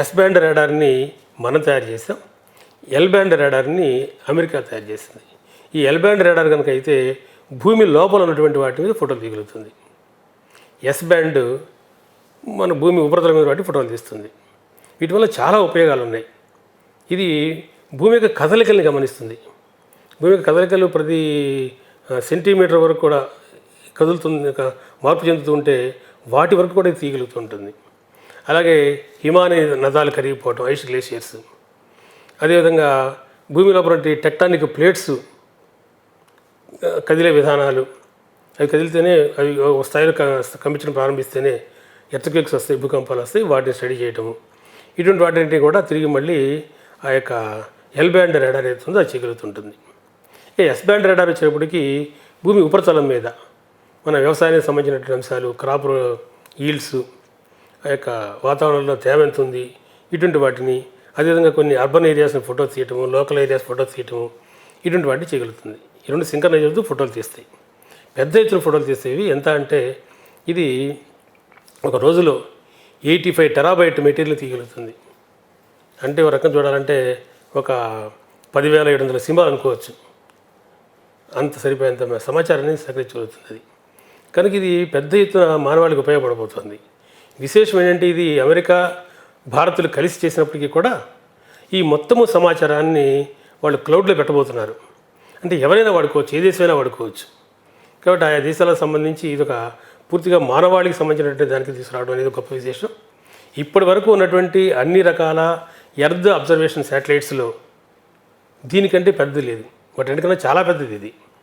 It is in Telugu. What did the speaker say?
ఎస్ బ్యాండ్ రాడార్ని మనం తయారు చేసాం ఎల్ బ్యాండ్ రాడార్ని అమెరికా తయారు చేసింది. ఈ ఎల్ బ్యాండ్ రాడార్ కనుక అయితే భూమి లోపల ఉన్నటువంటి వాటి మీద ఫోటోలు తీయగలుగుతుంది ఎస్ బ్యాండ్ మన భూమి ఉపరితలం మీద వాటి ఫోటోలు తీస్తుంది. వీటి వల్ల చాలా ఉపయోగాలు ఉన్నాయి. ఇది భూమి యొక్క కదలికల్ని గమనిస్తుంది. భూమి యొక్క కదలికలు ప్రతి సెంటీమీటర్ వరకు కూడా కదులుతుంది మార్పు చెందుతూ ఉంటే వాటి వరకు కూడా ఇది తీగలుగుతూ ఉంటుంది. అలాగే హిమాలయ నదాలు కరిగిపోవటం ఐస్ గ్లేషియర్స్. అదేవిధంగా భూమి లోపల టెక్టానిక్ ప్లేట్స్ కదిలే విధానాలు. అవి కదిలితేనే అవి స్థాయిలో కంపించడం ప్రారంభిస్తేనే ఎర్త్క్వేక్స్ వస్తాయి భూకంపాలు వస్తాయి వాటిని స్టడీ చేయటము. ఇటువంటి వాటిని కూడా తిరిగి మళ్ళీ ఆ యొక్క ఎల్ బ్యాండ్ రెడార్ ఏదైతుందో అది చేయగలుగుతుంటుంది ఈ ఎస్ బ్యాండ్ రెడార్ వచ్చేటప్పటికి భూమి ఉపరితలం మీద మన వ్యవసాయానికి సంబంధించినటువంటి అంశాలు క్రాప్ ఈల్డ్స్ యొక్క వాతావరణంలో తేమ ఎంత ఉంది? ఇటువంటి వాటిని అదేవిధంగా కొన్ని అర్బన్ ఏరియాస్ని ఫోటో తీయటము లోకల్ ఏరియాస్ ఫోటో తీయటము ఇటువంటి వాటిని చేయగలుగుతుంది. ఈ రెండు సింకర్నైజ్ అవుతూ ఫోటోలు తీస్తాయి. పెద్ద ఎత్తున ఫోటోలు తీసేవి ఎంత అంటే ఇది ఒక రోజులో ఎయిటీ ఫైవ్ టెరాబైట్ మెటీరియల్ తీయగలుగుతుంది. అంటే ఒక రకం చూడాలంటే ఒక పదివేల ఏడు వందల సినిమాలు అనుకోవచ్చు. అంత సరిపోయేంత సమాచారాన్ని సేకరించగలుగుతుంది అది. కనుక ఇది పెద్ద ఎత్తున మానవాళికి ఉపయోగపడబోతుంది. విశేషం ఏంటంటే ఇది అమెరికా భారతులు కలిసి చేసినప్పటికీ కూడా ఈ మొత్తము సమాచారాన్ని వాళ్ళు క్లౌడ్లో పెట్టబోతున్నారు. అంటే ఎవరైనా వాడుకోవచ్చు ఏ దేశమైనా వాడుకోవచ్చు. కాబట్టి ఆయా దేశాలకు సంబంధించి ఇది ఒక పూర్తిగా మానవాళికి సంబంధించినటువంటి దానికి తీసుకురావడం అనేది గొప్ప విశేషం. ఇప్పటి వరకు ఉన్నటువంటి అన్ని రకాల ఎర్త్ అబ్జర్వేషన్ శాటిలైట్స్లో దీనికంటే పెద్దది లేదు. వాటి ఎందుకన్నా చాలా పెద్దది ఇది.